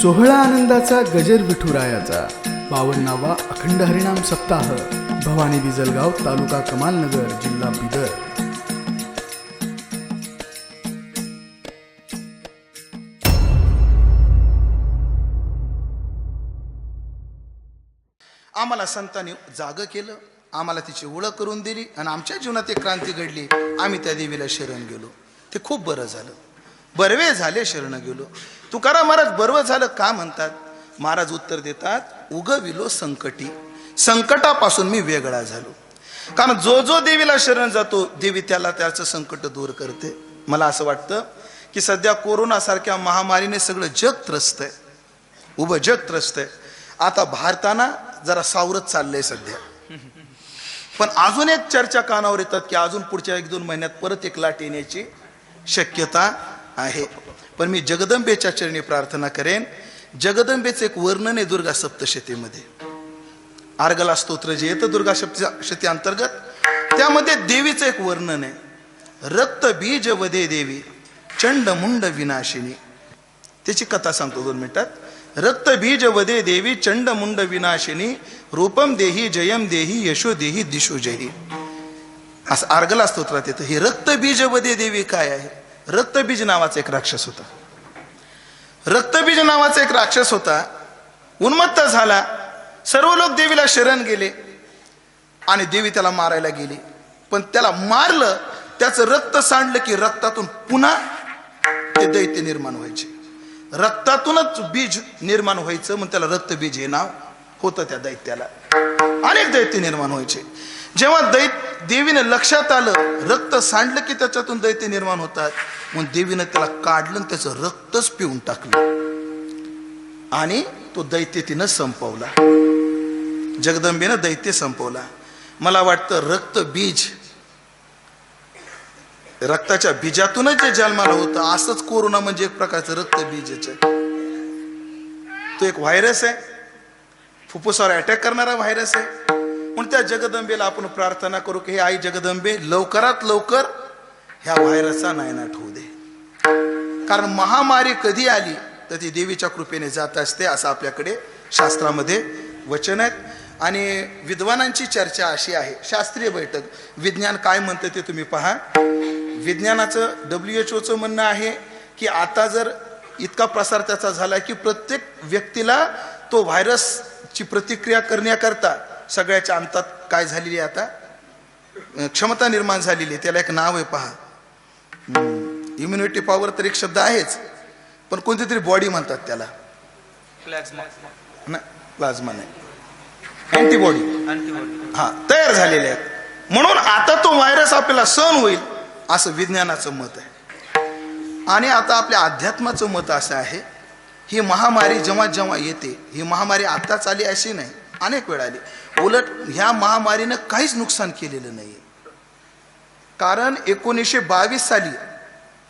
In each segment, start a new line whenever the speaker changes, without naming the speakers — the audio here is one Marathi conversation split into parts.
सोहळा आनंदाचा गजर विठुरायाचा. बावन्नावा अखंड हरिणाम सप्ताह. भवानी बिजलगाव तालुका कमालनगर जिल्हा बिदर.
आम्हाला संतांनी जागं केलं आम्हाला तिची ओळख करून दिली आणि आमच्या जीवनात एक क्रांती घडली. आम्ही त्या देवीला शरण गेलो. ते खूप बरं झालं. बरवे झाले शरण गेलो. तुकाराम महाराज बरं झालं का म्हणतात? महाराज उत्तर देतात उगविलो संकटी. संकटापासून मी वेगळा झालो. कारण जो जो देवीला शरण जातो देवी त्याला त्याचं संकट दूर करते. मला असं वाटतं की सध्या कोरोनासारख्या महामारीने सगळं जग त्रस्त आहे. उभं जग त्रस्त आहे. आता भारताना जरा सावरत चाललंय सध्या. पण अजून एक चर्चा कानावर येतात की अजून पुढच्या एक दोन महिन्यात परत एक लाट येण्याची शक्यता आहे. पण मी जगदंबेच्या चरणी प्रार्थना करेन. जगदंबेचं एक वर्णन आहे दुर्गा सप्तशतीमध्ये. आर्गला स्तोत्र जे येतं दुर्गा सप्तशती अंतर्गत त्यामध्ये देवीचं एक वर्णन आहे. रक्त बीज वदे देवी चंड मुंड विनाशिनी. त्याची कथा सांगतो दोन मिनिटात. रक्त बीज वदे देवी चंड मुंड विनाशिनी. रूपम देही जयम देही यशो देही दिशो जयी. असं आर्गला स्तोत्रात येतं. हे रक्तबीज वदे देवी काय आहे? रक्तबीज नावाचा एक राक्षस होता. रक्तबीज नावाचा एक राक्षस होता. उन्मत्त झाला. सर्व लोक देवीला शरण गेले. आणि देवी त्याला मारायला गेली. पण त्याला मारलं. त्याचं रक्त सांडलं की रक्तातून पुन्हा ते दैत्य निर्माण व्हायचे. रक्तातूनच बीज निर्माण व्हायचं. मग त्याला रक्तबीज हे नाव होतं त्या दैत्याला. अनेक दैत्य निर्माण व्हायचे. जेव्हा दैत देवीनं लक्षात आलं रक्त सांडलं की त्याच्यातून दैत्य निर्माण होतात मग देवीनं त्याला काढलं आणि त्याचं रक्तच पिऊन टाकलं. आणि तो दैत्य तिनं संपवला. जगदंबेनं दैत्य संपवला. मला वाटतं रक्त बीज रक्ताच्या बीजातूनच जे जन्माला होतं असंच कोरोना म्हणजे एक प्रकारचं रक्त बीजच तो एक व्हायरस आहे. फुफ्फुसावर अटॅक करणारा व्हायरस आहे. म्हणून त्या जगदंबेला आपण प्रार्थना करू की हे आई जगदंबे लवकरात लवकर ह्या व्हायरसचा नायनाट होऊ दे. कारण महामारी कधी आली तर ती देवीच्या कृपेने जात असते असं आपल्याकडे शास्त्रामध्ये वचन आहेत आणि विद्वानांची चर्चा अशी आहे शास्त्रीय बैठक. विज्ञान काय म्हणतं ते तुम्ही पहा. विज्ञानाचं डब्ल्यू एच ओचं म्हणणं आहे की आता जर इतका प्रसार त्याचा झाला की प्रत्येक व्यक्तीला तो व्हायरसची प्रतिक्रिया करण्याकरता सगळ्याच्या अंतात काय झालेली आहे आता? क्षमता निर्माण झालेली आहे. त्याला एक नाव आहे पहा. इम्युनिटी पॉवर तर एक शब्द आहेच पण कोणती तरी बॉडी म्हणतात त्याला. ना प्लाझ्मा नाही. अँटीबॉडी हा तयार झालेले आहेत. म्हणून आता तो व्हायरस आपल्याला सहन होईल असं विज्ञानाचं मत आहे. आणि आता आपल्या अध्यात्माचं मत असं आहे ही महामारी जेव्हा जेव्हा येते ही महामारी आताच आली अशी नाही अनेक वेळा आली. उलट ह्या महामारीनं काहीच नुकसान केलेलं नाही कारण एकोणीसशे बावीस साली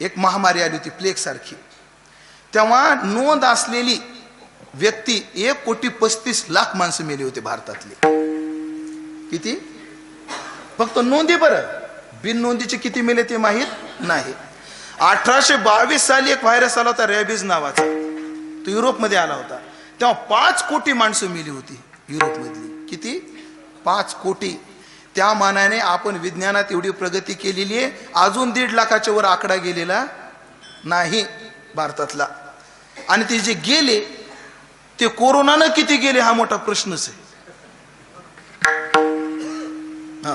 एक महामारी आली होती प्लेग सारखी. तेव्हा नोंद असलेली व्यक्ती एक कोटी पस्तीस लाख माणसं मेली होती भारतातली. किती? फक्त नोंदी बरं. बिन नोंदीचे किती मेले ते माहीत नाही. अठराशे बावीस साली एक व्हायरस आला होता रॅबिज नावाचा. तो युरोपमध्ये आला होता. तेव्हा पाच कोटी माणसं मेली होती युरोपमधली. किती? पाच कोटी. त्या मानाने आपण विज्ञानात एवढी प्रगती केलेली आहे. अजून दीड लाखाच्या वर आकडा गेलेला नाही भारतातला. आणि ते जे गेले ते कोरोनानं किती गेले हा मोठा प्रश्नच आहे. हा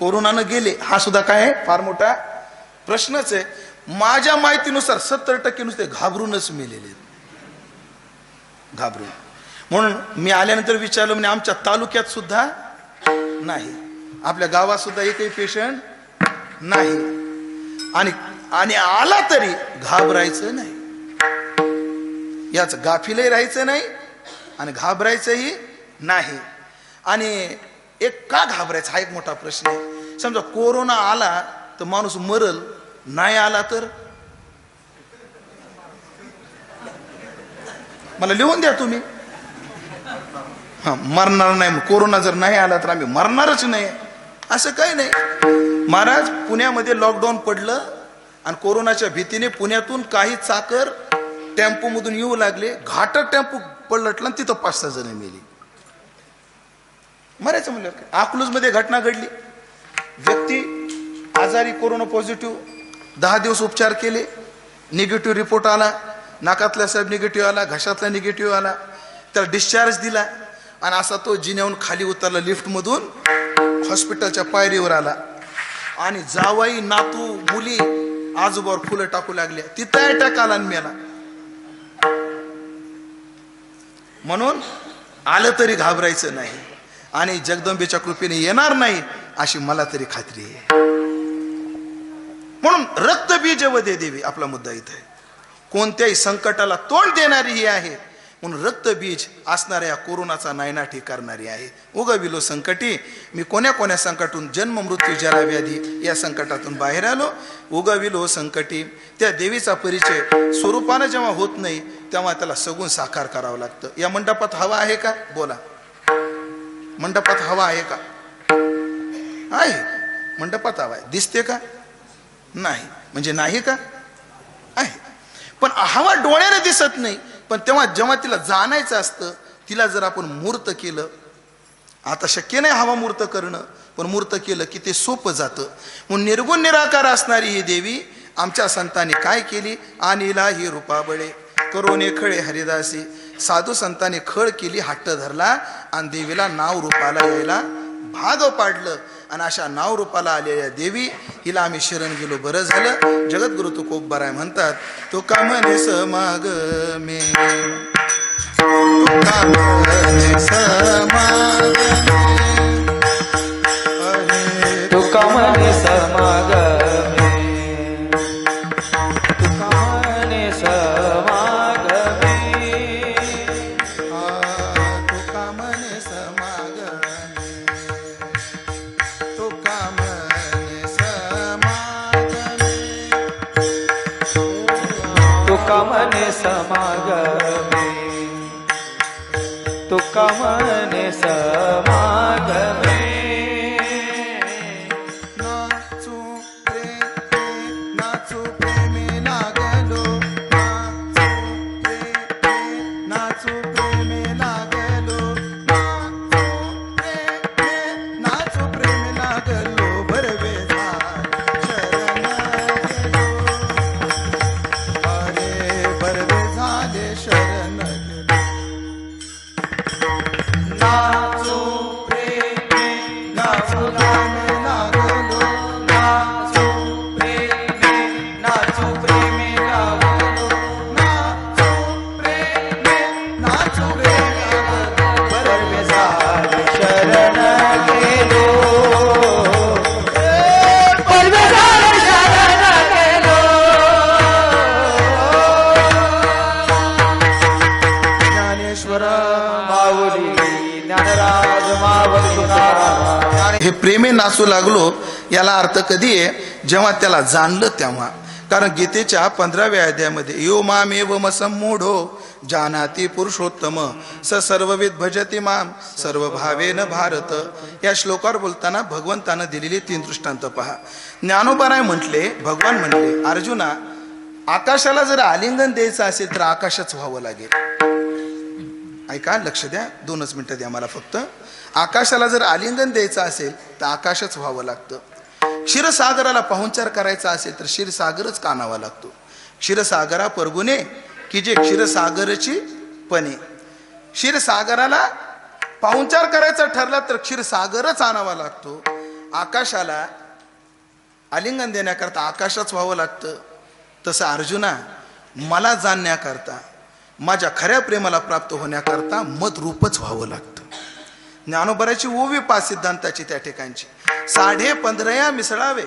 कोरोनानं गेले हा सुद्धा काय आहे? फार मोठा प्रश्नच आहे. माझ्या माहितीनुसार सत्तर टक्के नुसते घाबरूनच मेलेले घाबरून. म्हणून मी आल्यानंतर विचारलं म्हणजे आमच्या तालुक्यात सुद्धा नाही. आपल्या गावात सुद्धा एकही पेशंट नाही. आणि आणि आला तरी घाबरायचं नाही. याच गाफीलही राहायचं नाही आणि घाबरायचंही नाही. आणि एक का घाबरायचं? हा एक मोठा प्रश्न आहे. समजा कोरोना आला तर माणूस मरल नाही आला तर? मला लिहून द्या तुम्ही. मरणार नाही कोरोना जर नाही आला तर आम्ही मरणारच नाही. असं काही नाही. महाराज पुण्यामध्ये लॉकडाऊन पडलं आणि कोरोनाच्या भीतीने पुण्यातून काही चाकर टेम्पोमधून येऊ लागले. घाटात टेम्पो पलटला आणि तिथं पाच सहा जण मेली. मरायचं म्हणलं अकलूजमध्ये घटना घडली. व्यक्ती आजारी कोरोना पॉझिटिव्ह दहा दिवस उपचार केले. निगेटिव्ह रिपोर्ट आला. नाकातला साहेब निगेटिव्ह आला. घशातला निगेटिव्ह आला. त्याला डिस्चार्ज दिला. आणि असा तो जिन्याहून खाली उतरला लिफ्टमधून हॉस्पिटलच्या पायरीवर आला. आणि जावाई नातू मुली आजोबावर फुलं टाकू लागल्या. तिथं अटॅक आला आणि मेला. म्हणून आलं तरी घाबरायचं नाही. आणि जगदंबेच्या कृपेने येणार नाही अशी मला तरी खात्री आहे. म्हणून रक्तबीज वदे देवी आपला मुद्दा इथे आहे. कोणत्याही संकटाला तोंड देणारी ही आहे. म्हणून रक्तबीज असणाऱ्या कोरोनाचा नायनाटी करणारी आहे. उगविलो संकटी मी कोण्या कोण्या संकटातून जन्म मृत्यू जरा व्याधी या संकटातून बाहेर आलो. उगविलो संकटी त्या देवीचा परिचय स्वरूपानं जेव्हा होत नाही तेव्हा त्याला सगून साकार करावं लागतं. या मंडपात हवा आहे का? बोला. मंडपात हवा आहे का? आहे. मंडपात हवा आहे. दिसते का? नाही. म्हणजे नाही का? आहे. पण हवा डोळ्याने दिसत नाही. पण तेव्हा जेव्हा तिला जाणायचं असतं तिला जर आपण मूर्त केलं आता शक्य नाही हवा मूर्त करणं पण मूर्त केलं की ते सोपं जातं. म्हणून निर्गुण निराकार असणारी ही देवी आमच्या संतांनी काय केली? आणिला ही रूपाबळे करोने खळे हरिदासी. साधू संतांनी खळ केली हट्ट धरला आणि देवीला नाव रूपाला यायला भाग पाडलं. आणि अशा नाव रूपाला आलेल्या देवी हिला आम्ही शरण गेलो. बरं झालं. जगद्गुरु तो खूप बराय म्हणतात. तो कामने समाग मे? तो समाग
तुका म्हणे समा समागमे
तुका
म्हणे समागमे.
असू लागलो याला अर्थ कधी आहे? जेव्हा त्याला जाणलं तेव्हा. कारण गीतेच्या पंधराव्या अध्यायामध्ये यो मामेव मसमूढो जानाती पुरुषोत्तम स सर्वविध भजती माम सर्व भावेन भारत. या श्लोकावर बोलताना भगवंतानं दिलेली तीन दृष्टांत पहा. ज्ञानोबाराय म्हटले भगवान म्हटले अर्जुना आकाशाला जर आलिंगन द्यायचं असेल तर आकाशच व्हावं लागेल. ऐका लक्ष द्या दोनच मिनिटं द्या मला फक्त. आकाशाला जर आलिंगन द्यायचं असेल तर आकाशच व्हावं लागतं. क्षीरसागराला पाहुणचार करायचा असेल तर क्षीरसागरच कानावा लागतो. क्षीरसागरा परगुणे की जे क्षीरसागरची पणे. क्षीरसागराला पाहुणचार करायचा ठरला तर क्षीरसागरच आणावा लागतो. आकाशाला आलिंगन देण्याकरता आकाशच व्हावं लागतं. तसं अर्जुना मला जाणण्याकरता माझ्या खऱ्या प्रेमाला प्राप्त होण्याकरता मत रूपच व्हावं लागतं. ज्ञानोबराची ओवी पाच सिद्धांताची त्या ठिकाणची. साडे पंधरया मिसळावे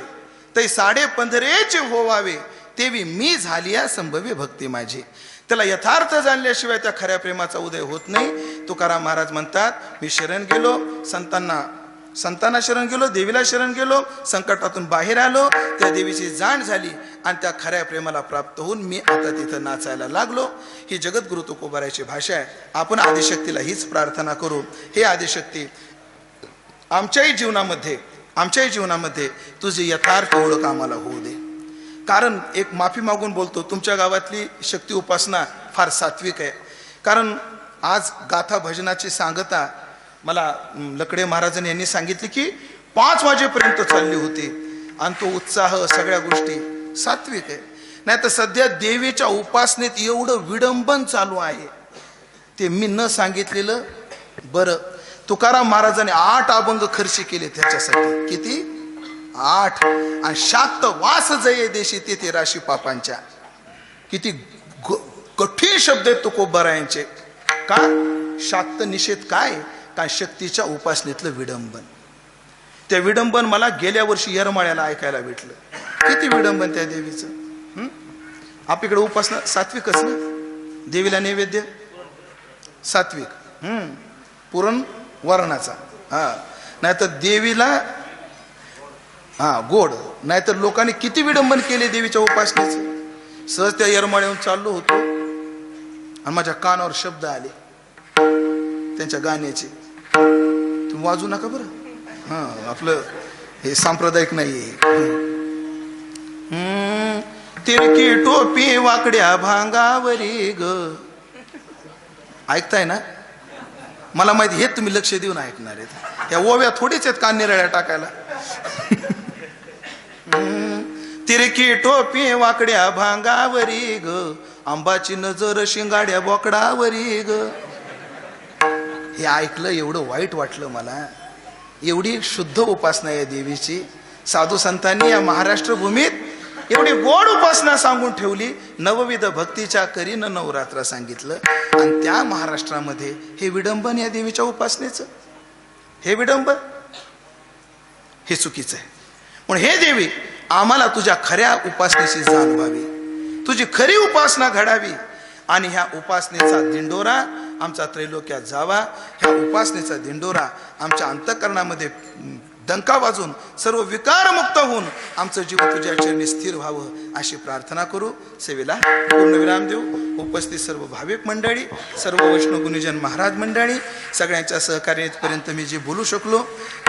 ते साडे पंधरेचे होवावे तेवी मी झालिया संभव्य भक्ती माझी. त्याला यथार्थ जाणल्याशिवाय त्या खऱ्या प्रेमाचा उदय होत नाही. तुकाराम महाराज म्हणतात मी शरण गेलो संतांना संतांना शरण गेलो देवीला शरण गेलो संकटातून बाहेर आलो. त्या देवीची जाण झाली आणि त्या खऱ्या प्रेमाला प्राप्त होऊन मी आता तिथं नाचायला लागलो. ही जगद्गुरु तुकोबारायची भाषा आहे. आपण आदिशक्तीला हीच प्रार्थना करू. हे आदिशक्ती आमच्याही जीवनामध्ये आमच्याही जीवनामध्ये तुझी यथार्थ ओळख आम्हाला होऊ दे. कारण एक माफी मागून बोलतो तुमच्या गावातली शक्ती उपासना फार सात्विक आहे. कारण आज गाथा भजनाची सांगता मला लकडे महाराजांनी यांनी सांगितले की पाच वाजेपर्यंत चालली होती. आणि तो उत्साह सगळ्या गोष्टी सात्विक आहे. नाही तर सध्या देवीच्या उपासनेत एवढं विडंबन चालू आहे. ते मी न सांगितलेलं बरं. तुकाराम महाराजांनी आठ अभंग खर्ची केले त्याच्यासाठी. किती? आठ. आणि शाक्त वास जये देशी तेथे राशी पापांच्या. किती कठीण शब्द आहेत तुकोबरायांचे. का? शाक्त निषेध काय? काय शक्तीच्या उपासनेतलं विडंबन. त्या विडंबन मला गेल्या वर्षी येरमाळ्याला ऐकायला भेटलं. किती विडंबन त्या देवीचं? आपल्याकडे उपासना सात्विकच ना? देवीला नैवेद्य? सात्विक. हं. पुरण वर्णाचा. हा. नाहीतर देवीला हा गोड. नाहीतर लोकांनी किती विडंबन केले देवीच्या उपासनेचं? सहज त्या येरमाळ्याहून चाललो होतो. आणि माझ्या कानावर शब्द आले. त्यांच्या गाण्याचे. वाजू नका बरं. हा आपलं हे सांप्रदायिक नाहीये. हम्म, तिरकी टोपी वाकड्या भांगावरी ग. ऐकताय ना? मला माहिती हे तुम्ही लक्ष देऊन ऐकणार आहेत. या ओव्या थोडीच आहेत का निराळ्या टाकायला. हम्म, तिरकी टोपी वाकड्या भांगावरी ग. आंबाची नजर शिंगाड्या बोकडावरी ग. हे ऐकलं एवढं वाईट वाटलं मला. एवढी शुद्ध उपासना आहे देवीची. साधू संतांनी या महाराष्ट्र भूमीत एवढी गोड उपासना सांगून ठेवली. नवविध भक्तीच्या करीन नवरात्र सांगितलं. आणि त्या महाराष्ट्रामध्ये हे विडंबन या देवीच्या उपासनेचं. हे विडंबन हे चुकीचं आहे. म्हणून हे देवी आम्हाला तुझ्या खऱ्या उपासनेची जाण व्हावी तुझी खरी उपासना घडावी. आणि ह्या उपासनेचा दिंडोरा आमचा त्रैलोक्यात जावा ह्या उपासनेचा दिंडोरा आमच्या अंतकरणामध्ये दंका वाजून सर्व विकारमुक्त होऊन आमचं जीव तुझ्या चरणी स्थिर व्हावं अशी प्रार्थना करू. सेवेला पूर्णविराम देऊ. उपस्थित सर्व भाविक मंडळी सर्व वैष्णव गुणीजन महाराज मंडळी सगळ्यांच्या सहकार्यापर्यंत मी जे बोलू शकलो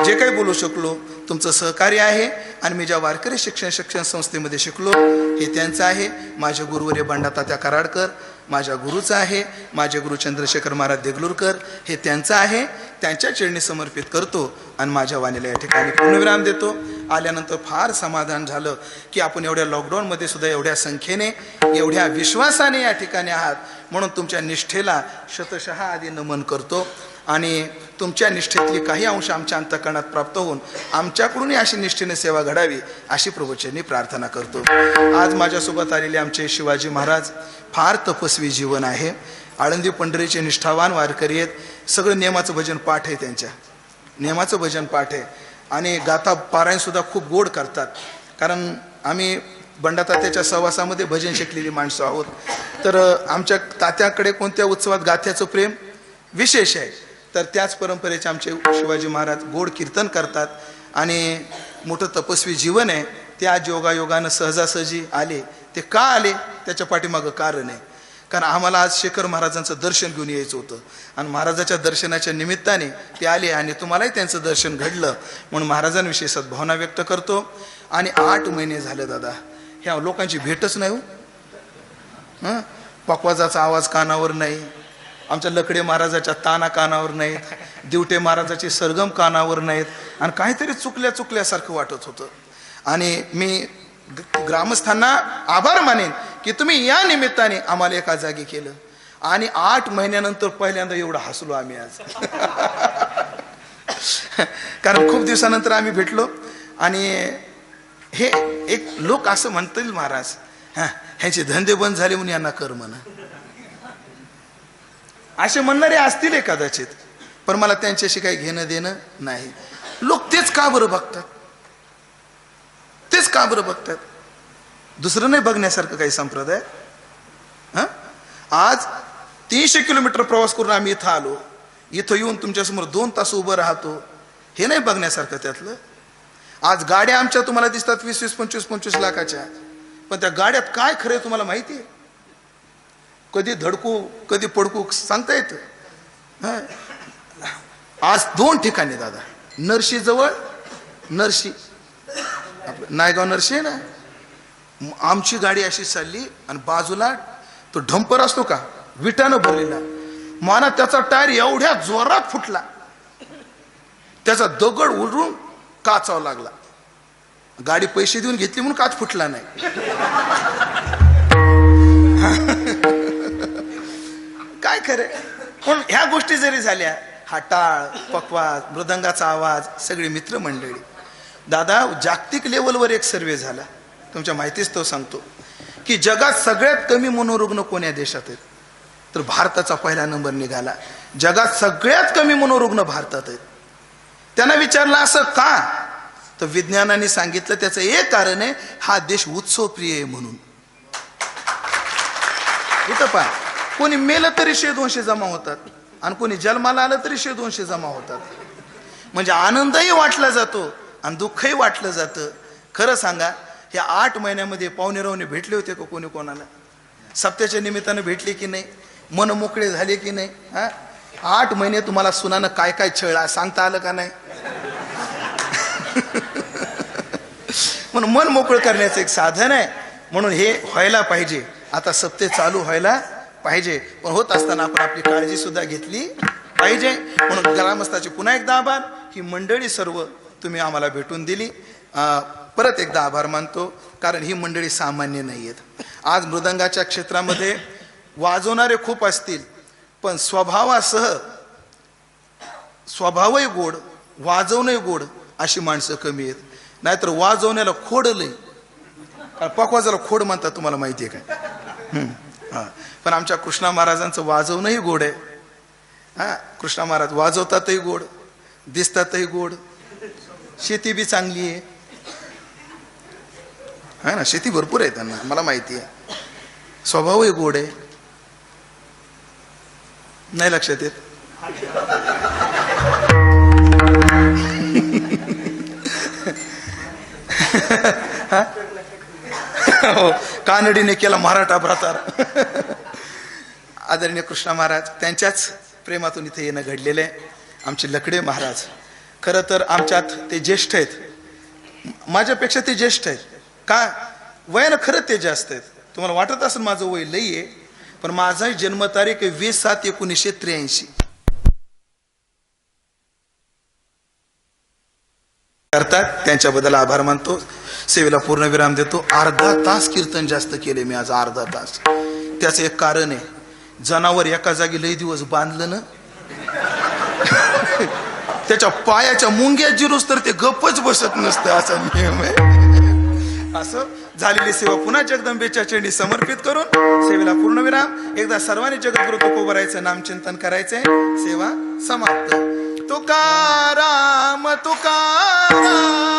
जे काही बोलू शकलो तुमचं सहकार्य आहे आणि मी ज्या वारकरी शिक्षण शिक्षण संस्थेमध्ये शिकलो हे त्यांचं आहे. माझे गुरुवर्य बंडातात्या कराडकर माझ्या गुरुचं आहे माझे गुरु चंद्रशेखर महाराज देगलूरकर हे त्यांचं आहे त्यांच्या चेडणी समर्पित करतो आणि माझ्या वाणीला या ठिकाणी पूर्णविराम देतो. आल्यानंतर फार समाधान झालं की आपण एवढ्या लॉकडाऊनमध्ये सुद्धा एवढ्या संख्येने एवढ्या विश्वासाने या ठिकाणी आहात. म्हणून तुमच्या निष्ठेला शतशः आधी नमन करतो. आणि तुमच्या निष्ठेतली काही अंश आमच्या अंतकरणात प्राप्त होऊन आमच्याकडूनही अशी निष्ठेने सेवा घडावी अशी प्रवचनी प्रार्थना करतो. आज माझ्यासोबत आलेले आमचे शिवाजी महाराज फार तपस्वी जीवन आहे. आळंदी पंढरीचे निष्ठावान वारकरी आहेत. सगळं नियमाचं भजन पाठ आहे त्यांच्या. नियमाचं भजन पाठ आहे. आणि गाथा पारायणसुद्धा खूप गोड करतात. कारण आम्ही बंडातात्याच्या सहवासामध्ये भजन शिकलेली माणसं आहोत. तर आमच्या तात्याकडे कोणत्या उत्सवात गाथ्याचं प्रेम विशेष आहे. तर त्याच परंपरेचे आमचे शिवाजी महाराज गोड कीर्तन करतात आणि मोठं तपस्वी जीवन आहे. ते आज योगायोगानं सहजासहजी आले. ते का आले? त्याच्या पाठीमागं कारण आहे. कारण आम्हाला आज शेखर महाराजांचं दर्शन घेऊन यायचं होतं. आणि महाराजाच्या दर्शनाच्या निमित्ताने ते आले आणि तुम्हालाही त्यांचं दर्शन घडलं. म्हणून महाराजांविषयी सद्भावना व्यक्त करतो. आणि आठ महिने झाले दादा. ह्या लोकांची भेटच नाही हो. हां? पकवाजाचा आवाज कानावर नाही. आमच्या लकडे महाराजाच्या ताना कानावर नाहीत दिवटे महाराजाचे सरगम कानावर नाहीत आणि काहीतरी चुकल्या चुकल्यासारखं वाटत होतं. आणि मी ग्रामस्थांना आभार मानेन की तुम्ही या निमित्ताने आम्हाला एका जागी केलं. आणि आठ महिन्यानंतर पहिल्यांदा एवढं हसलो आम्ही आज. कारण खूप दिवसानंतर आम्ही भेटलो. आणि हे एक लोक असं म्हणतील महाराज हा ह्यांचे धंदे बंद झाले म्हणून यांना कर म्हणा. असे म्हणणारे असतील हे कदाचित पण मला त्यांच्याशी काही घेणं देणं नाही. लोक तेच का बरं बघतात? तेच का बरं बघतात? दुसरं नाही बघण्यासारखं काही संप्रदाय? हां? आज तीनशे किलोमीटर प्रवास करून आम्ही इथं आलो. इथं येऊन तुमच्यासमोर दोन तास उभं राहतो. हे नाही बघण्यासारखं त्यातलं. आज गाड्या आमच्या तुम्हाला दिसतात वीस वीस पंचवीस पंचवीस लाखाच्या. पण त्या गाड्यात काय खरं आहे तुम्हाला माहिती आहे? कधी धडकू कधी पडकू सांगता येतं. आज दोन ठिकाणी दादा. नरशी जवळ नरशी. आपलं नायगाव नरशी आहे ना? आमची गाडी अशी चालली आणि बाजूला तो ढंपर असतो का? विटानं भरलेला. माना त्याचा टायर एवढ्या जोरात फुटला. त्याचा दगड उडून काचावा लागला. गाडी पैसे देऊन घेतली म्हणून काच फुटला नाही. खरे. पण ह्या गोष्टी जरी झाल्या हा टाळ पकवाज मृदंगाचा आवाज सगळी मित्रमंडळी दादा जागतिक लेवलवर एक सर्वे झाला. तुमच्या माहितीच तो सांगतो की जगात सगळ्यात कमी मनोरुग्ण कोण्या देशात आहेत? तर भारताचा पहिला नंबर निघाला. जगात सगळ्यात कमी मनोरुग्ण भारतात आहेत. त्यांना विचारलं असं का? तर विज्ञानाने सांगितलं त्याचं एक कारण आहे हा देश उत्सवप्रिय आहे म्हणून. इथं पहा. कोणी मेलं तरी शे दोनशे जमा होतात. आणि कोणी जन्माला आलं तरी शे दोनशे जमा होतात. म्हणजे आनंदही वाटला जातो आणि दुःखही वाटलं जातं. खरं सांगा या आठ महिन्यामध्ये पाहुणेरावने भेटले होते का कोणी कोणाला? सप्त्याच्या निमित्तानं भेटले की नाही? मन मोकळे झाले की नाही? हा? आठ महिने तुम्हाला सुनानं काय काय छळ सांगता आलं का नाही? म्हणून मन मोकळं करण्याचं एक साधन आहे. म्हणून हे व्हायला पाहिजे. आता सप्ते चालू व्हायला पाहिजे. पण होत असताना आपण आपली काळजी सुद्धा घेतली पाहिजे. म्हणून ग्रामस्थाचे पुन्हा एकदा आभार. ही मंडळी सर्व तुम्ही आम्हाला भेटून दिली. परत एकदा आभार मानतो कारण ही मंडळी सामान्य नाही आहेत आज मृदंगाच्या क्षेत्रामध्ये वाजवणारे खूप असतील पण स्वभावासह स्वभावही गोड वाजवणंही गोड अशी माणसं कमी आहेत. नाहीतर वाजवण्याला खोड लई कारण पकवाजाला खोड म्हणतात तुम्हाला माहिती आहे काय? हम्म, हा. पण आमच्या कृष्णा महाराजांचं वाजवणंही गोड आहे. हा कृष्णा महाराज वाजवतातही गोड दिसतातही गोड. शेती बी चांगली आहे. हा ना शेती भरपूर आहे त्यांना मला माहिती आहे. स्वभावही गोड आहे. नाही लक्षात येत? हो? कानडीने केला मराठा प्रचार. आदरणीय कृष्णा महाराज त्यांच्याच प्रेमातून इथे येणं घडलेलं आहे. आमचे लकडे महाराज खरं तर आमच्यात ते ज्येष्ठ आहेत. माझ्यापेक्षा ते ज्येष्ठ आहेत. का? वयानं खरं ते जास्त आहेत. तुम्हाला वाटत असेल माझं वय लई आहे पण माझाही जन्मतारीख आहे वीस सात एकोणीसशे त्र्याऐंशी. करतात त्यांच्याबद्दल आभार मानतो. सेवेला पूर्ण विराम देतो. अर्धा तास कीर्तन जास्त केले मी आज अर्धा तास. त्याचं एक कारण आहे जनावर एका जागी लई दिवस बांधलं ना? त्याच्या पायाच्या मुंग्या जिरूस तर ते गप्पच बसत नसतं असा नियम आहे. असं झालेली सेवा पुन्हा जगदंबेच्या चेंडी समर्पित करून सेवेला पूर्ण विराम. एकदा सर्वांनी जगद्गुरु तुकोबरायचं नामचिंतन करायचंय. सेवा समाप्त.
तुकाराम तुकाराम.